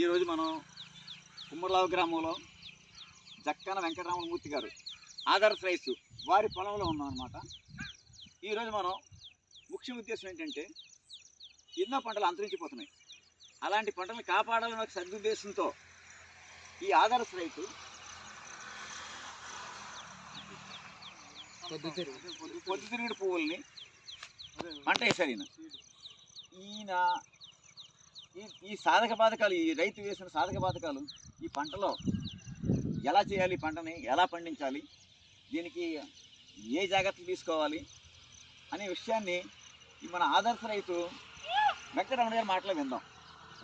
ఈరోజు మనం కుమ్మరలావు గ్రామంలో జక్కన వెంకటరామమూర్తి గారు ఆదర్శ రైతు వారి పొలంలో ఉన్నాం అనమాట ఈరోజు మనం ముఖ్య ఉద్దేశం ఏంటంటే ఎన్నో పంటలు అంతరించిపోతున్నాయి. అలాంటి పంటలను కాపాడాలని ఒక సదుద్దేశంతో ఈ ఆదర్శ రైతు పొద్దుతిరుగుడు పువ్వుల్ని పంట వేశారు ఈయన. ఈయన ఈ ఈ సాధక బాధకాలు ఈ రైతు వేసిన సాధక బాధకాలు ఈ పంటలో ఎలా చేయాలి పంటని? ఎలా పండించాలి? దీనికి ఏ జాగ్రత్తలు తీసుకోవాలి? అనే విషయాన్ని మన ఆదర్శ రైతు వెంకటరమణ గారి మాటలో విందాం.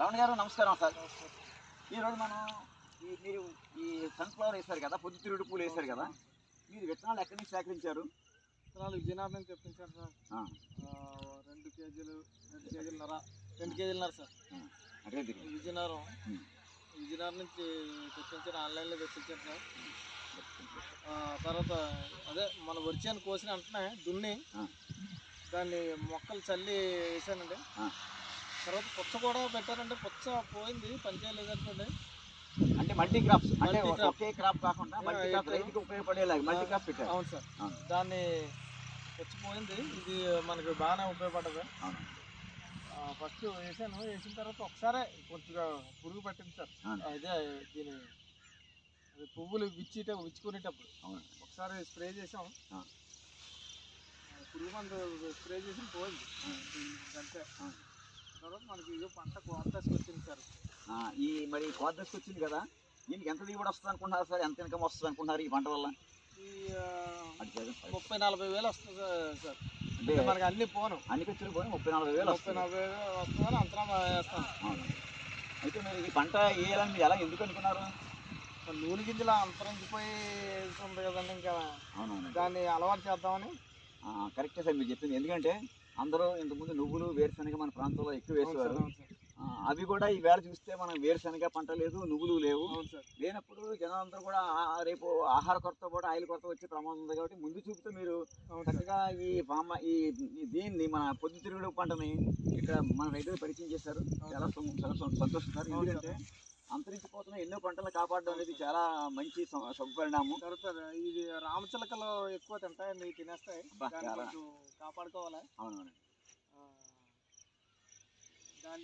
రమణ గారు నమస్కారం సార్. ఈరోజు మనం ఈ మీరు ఈ సన్ఫ్లవర్ వేశారు కదా పొద్దుతిరుగుడు పూలు వేశారు కదా మీరు విత్తనాలు ఎక్కడి నుంచి సేకరించారు? విత్తనాలు విజయనగరం నుంచి తెప్పించాను సార్. రెండు కేజీలు రెండు కేజీలన్నర రెండు కేజీలన్నర సార్ అదే. విజయనగరం. విజయనగరం నుంచి తెప్పించాను ఆన్లైన్లో తెప్పించాను సార్ తర్వాత అదే మన వరిచేను కోసిన వెంటనే దున్ని. దాన్ని మొక్కలు చల్లి వేసానండి. తర్వాత పుచ్చ కూడా పెట్టానంటే పుచ్చ పోయింది పనిచేయలేదు అనుకోండి అంటే మల్టీ క్రాప్స్ అంటే. ఒకే క్రాప్ కాకుండా మల్టీ క్రాప్ రైతుకి ఉపయోగపడేలాగా మల్టీ క్రాప్ పెట్టారు అవును సార్. దాన్ని పుచ్చ పోయింది ఇది మనకి బాగానే ఉపయోగపడ్డది అవును ఫస్ట్ వేసాను. వేసిన తర్వాత ఒకసారి కొద్దిగా పురుగు పట్టింది సార్. అదే దీని పువ్వులు విచ్చిట విచ్చుకునేటప్పుడు ఒకసారి స్ప్రే చేసాం. పురుగు మందు స్ప్రే చేసి పోయింది. అంతే. తర్వాత మనకి ఇదో పంట కోతకి వచ్చింది సార్. ఈ మరి కోత దశకు వచ్చింది కదా దీనికి ఎంత దిగుబడి వస్తుంది అనుకుంటున్నారు సార్? ఎంత ఇన్కమ్ వస్తుంది అనుకుంటున్నారు ఈ పంట వల్ల? ఈ. ముప్పై నలభై వేలు వస్తుంది సార్. అంటే మనకి అన్ని పోను. అన్ని ఖర్చులు పోయి ముప్పై నలభై వేలు ముప్పై వస్తుంది నలభై వేలు వస్తుందని అంతరం అవును. అయితే మీరు ఈ పంట వేయాలని మీరు ఎలా ఎందుకు అనుకున్నారు? నూనె గింజలు అంతరించిపోయి కదండి ఇంకా. అవునవును. దాన్ని అలవాటు చేద్దామని. కరెక్టే సార్ మీరు చెప్పింది. ఎందుకంటే అందరూ ఇంతకుముందు నువ్వులు వేరుశనగ మన ప్రాంతంలో ఎక్కువ వేసేవారు. అవి కూడా ఈ వేళ చూస్తే మనం వేరుశనగ పంట లేదు నువ్వులు లేవు. లేనప్పుడు జనాలందరూ కూడా రేపు ఆహార కొరత కూడా ఆయిల్ కొరత వచ్చే ప్రమాదం ఉంది కాబట్టి ముందు చూపుతూ మీరు చక్కగా ఈ పామ ఈ దీన్ని మన పొద్దుతిరుగుడు పంటని ఇక్కడ మన రైతులు పరిచయం చేశారు. చాలా చాలా సం- సంతోషం సార్. అవును ఎందుకంటే అంతరించిపోతున్న ఎన్నో పంటలు కాపాడడం అనేది చాలా మంచి సం- శుభపరిణామం తర్వాత ఇది రామచిలకలు ఎక్కువ తింటాయండి ఇవి తినేస్తాయి కాపాడుకోవాలి? అవునవును ఆ,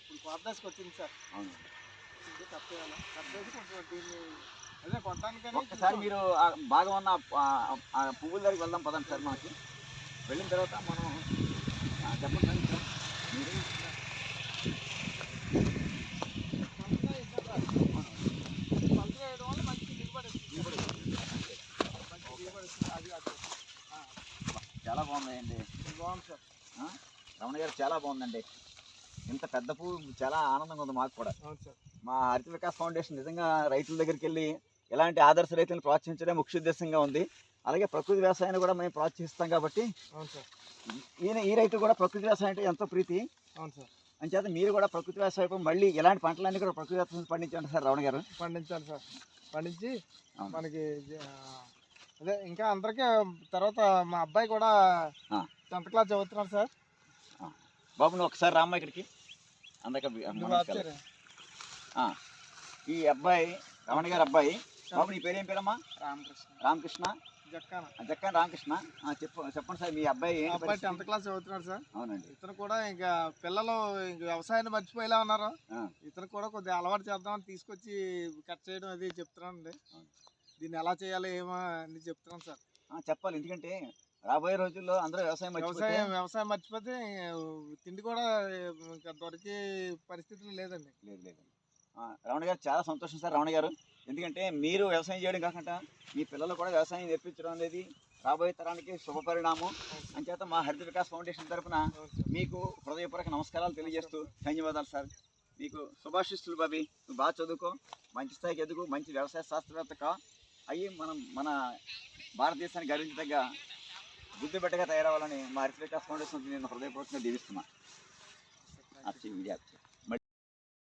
ఇప్పుడు కొత్త దశకు వచ్చింది సార్ అవును ఇది కప్పేయాలి కప్పేసి కొంచెం దీన్ని అదే కొట్టడానికని ఒక్కసారి మీరు ఆ బాగా ఉన్న ఆ- ఆ పువ్వుల దగ్గరికి వెళ్దాం పదండి సార్ మనకి వెళ్ళిన తర్వాత మనం ఆ, చెప్పండి సార్ ఇంకా. మీరు పంటగా సార్. పంట వేయడం వల్ల మంచి దిగుబడి వస్తుంది. మంచి దిగుబడి వస్తుంది. అది ఆ, చాలా బాగున్నాయండి బాగుంది సార్ ఆ? రమణ గారు చాలా బాగుందండి. ఇంత పెద్ద పువ్వు చాలా ఆనందంగా ఉంది మాకు కూడా. మా హరిత వికాస్ ఫౌండేషన్ నిజంగా రైతుల దగ్గరికి వెళ్ళి ఎలాంటి ఆదర్శ రైతులను ప్రోత్సహించడం ముఖ్య ఉద్దేశంగా ఉంది. అలాగే ప్రకృతి వ్యవసాయాన్ని కూడా మేము ప్రోత్సహిస్తాం కాబట్టి అవును సార్. ఈయన ఈ రైతు కూడా ప్రకృతి వ్యవసాయం అంటే ఎంతో ప్రీతి. అవును సార్. అంచేత మీరు కూడా ప్రకృతి వ్యవసాయం మళ్ళీ ఇలాంటి పంటలన్నీ కూడా ప్రకృతి వ్యవసాయం పండించండి సార్ రమణ గారు? పండించాలి సార్. పండించి. మనకి అదే ఇంకా అందరికీ తర్వాత మా అబ్బాయి కూడా. టెన్త్ క్లాస్ చదువుతున్నాడు సార్. బాబు నువ్వు ఒకసారి రామ్మ ఇక్కడికి. అందక ఈ అబ్బాయి రమణ గారి అబ్బాయి. బాబు నీ పేరేం పేరమ్మా? రామకృష్ణ. రామకృష్ణ. జక్కాన జక్కన్ రామకృష్ణ. చెప్పు చెప్పండి సార్ మీ అబ్బాయి అబ్బాయి? టెన్త్ క్లాస్ చదువుతున్నాడు సార్. అవునండి. ఇతను కూడా ఇంకా పిల్లలు ఇంక వ్యవసాయాన్ని మర్చిపోయేలా ఉన్నారు. ఇతను కూడా కొద్దిగా అలవాటు చేద్దామని తీసుకొచ్చి కట్ చేయడం అది చెప్తున్నానండి. దీన్ని ఎలా చేయాలి ఏమో అని చెప్తున్నాను సార్. చెప్పాలి ఎందుకంటే రాబోయే రోజుల్లో అందరూ వ్యవసాయం వ్యవసాయం వ్యవసాయం మర్చిపోతే తిండి కూడా దొరికే పరిస్థితులు లేదండి. లేదు లేదు. ఆ, రమణ గారు చాలా సంతోషం సార్ రమణ గారు. ఎందుకంటే మీరు వ్యవసాయం చేయడం కాకుండా మీ పిల్లలు కూడా వ్యవసాయం నేర్పించడం అనేది రాబోయే తరానికి శుభ పరిణామం. అంచేత మా హరిత వికాస్ ఫౌండేషన్ సార్. మీకు హృదయపూర్వక నమస్కారాలు తెలియజేస్తూ ధన్యవాదాలు సార్. మీకు శుభాశిస్తులు బాబీ. నువ్వు బాగా చదువుకో మంచి స్థాయికి ఎదుగు మంచి వ్యవసాయ శాస్త్రవేత్త కా అయ్యి మనం మన భారతదేశానికి గర్వించదగ్గ బుద్ధిబిడ్డగా తయారవ్వాలని మా హరిత ఫౌండేషన్ నేను హృదయపూర్వకంగా దీవిస్తున్నా. అది వీడియో